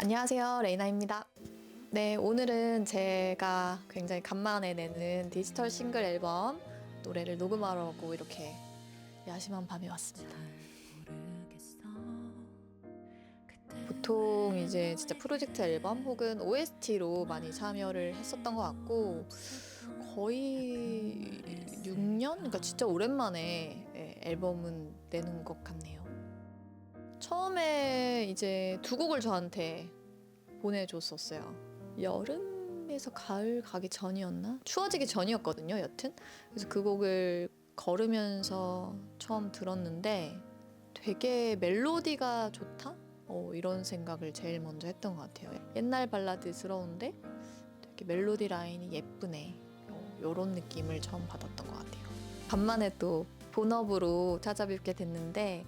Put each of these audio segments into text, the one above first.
안녕하세요. 레이나입니다. 네, 오늘은 제가 굉장히 간만에 내는 디지털 싱글 앨범 노래를 녹음하려고 이렇게 야심한 밤에 왔습니다. 보통 이제 진짜 프로젝트 앨범 혹은 OST로 많이 참여를 했었던 것 같고 거의 6년? 그러니까 진짜 오랜만에 예, 앨범은 내는 것 같네요. 처음에 이제 두 곡을 저한테 보내줬었어요. 여름에서 가을 가기 전이었나? 추워지기 전이었거든요, 여튼. 그래서 그 곡을 걸으면서 처음 들었는데 되게 멜로디가 좋다? 어, 이런 생각을 제일 먼저 했던 것 같아요. 옛날 발라드스러운데 되게 멜로디 라인이 예쁘네. 어, 이런 느낌을 처음 받았던 것 같아요. 간만에 또 본업으로 찾아뵙게 됐는데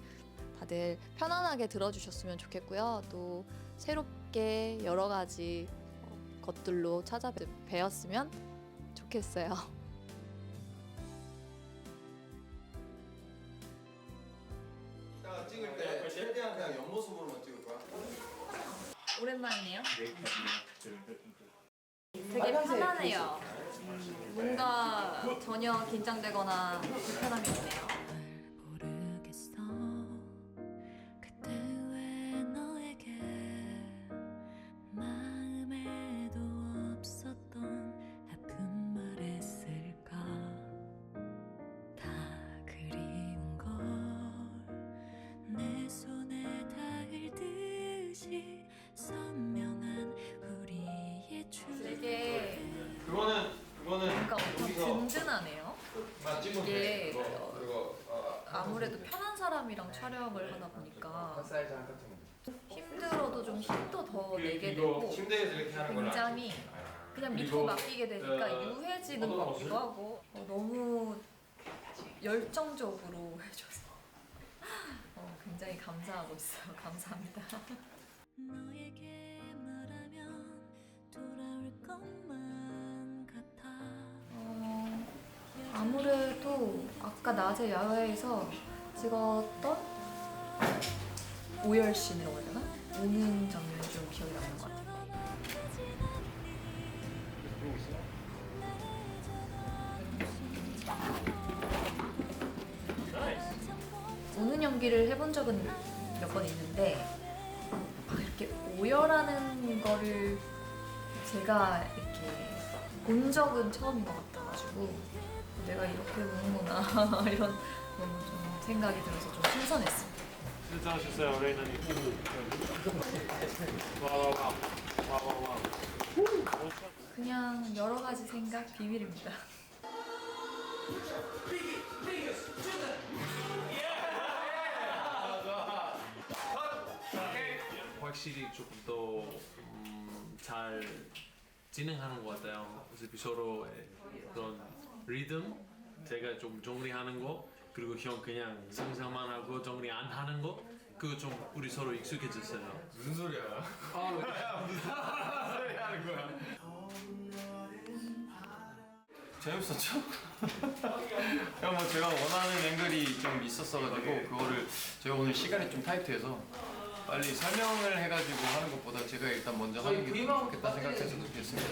다들 편안하게 들어주셨으면 좋겠고요. 또 새롭게 여러 가지 어, 것들로 찾아뵈었으면 좋겠어요. 이따가 찍을 때 최대한 그냥 옆모습으로만 찍을 거야. 오랜만이네요. 되게 편안해요. 음, 뭔가 전혀 긴장되거나 불편함이 없네요. 이게 돼. 그거 어, 어, 아무래도 편한 사람이랑 촬영을 하다 보니까 같은 힘들어도 좀 힘도 더 내게 되고 침대에서 이렇게 하는 거랑 굉장히 그냥 그리고, 맡기게 되니까 어, 유해지는 어떤 것? 같기도 하고 어, 너무 열정적으로 해줘서 어, 굉장히 감사하고 있어요. 감사합니다. 아까 낮에 야외에서 찍었던 오열씬이라고 해야 되나? 오는 장면이 좀 기억이 나는 것 같아요. 우는 연기를 해본 적은 몇 번 있는데 막 이렇게 오열하는 거를 제가 이렇게 본 적은 처음인 것 같아가지고 내가 이렇게 우는구나 이런 너무 좀 생각이 들어서 좀 신선했습니다. 잘하셨어요, 레이나님. 와와와. 와와와. 그냥 여러 가지 생각 비밀입니다. 확실히 조금 더잘 진행하는 것 같아요. 어차피 서로의 그런 리듬, 제가 좀 정리하는 거, 그리고 형 그냥 상상만 하고 정리 안 하는 거, 그거 좀 우리 서로 익숙해졌어요. 무슨 소리야? 아, 무슨 소리 하는 거야? 재밌었죠? 그냥 뭐 제가 원하는 앵글이 좀 있었어가지고 그거를 제가 오늘 시간이 좀 타이트해서 빨리 설명을 해가지고 하는 것보다 제가 일단 먼저 하는 게 좋겠다 생각해서 그렇게 했습니다.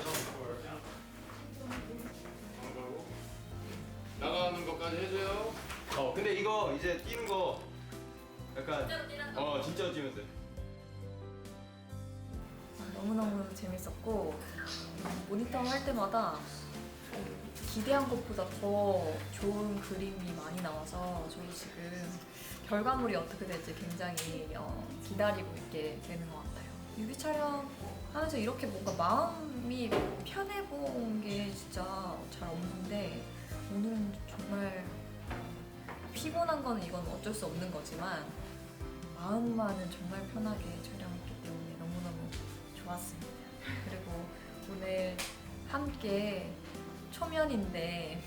것까지 해줘요. 어 근데 이거 이제 뛰는 거 약간 어 진짜로 뛰면 돼. 너무너무 재밌었고 모니터 할 때마다 기대한 것보다 더 좋은 그림이 많이 나와서 저도 지금 결과물이 어떻게 될지 굉장히 어, 기다리고 있게 되는 것 같아요. 뮤비 촬영하면서 이렇게 뭔가 마음이 편해 본게 거는 이건 어쩔 수 없는 거지만 마음만은 정말 편하게 촬영했기 때문에 너무너무 좋았습니다. 그리고 오늘 함께 초면인데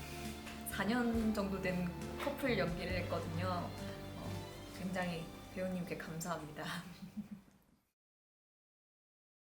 4년 정도 된 커플 연기를 했거든요. 어, 굉장히 배우님께 감사합니다.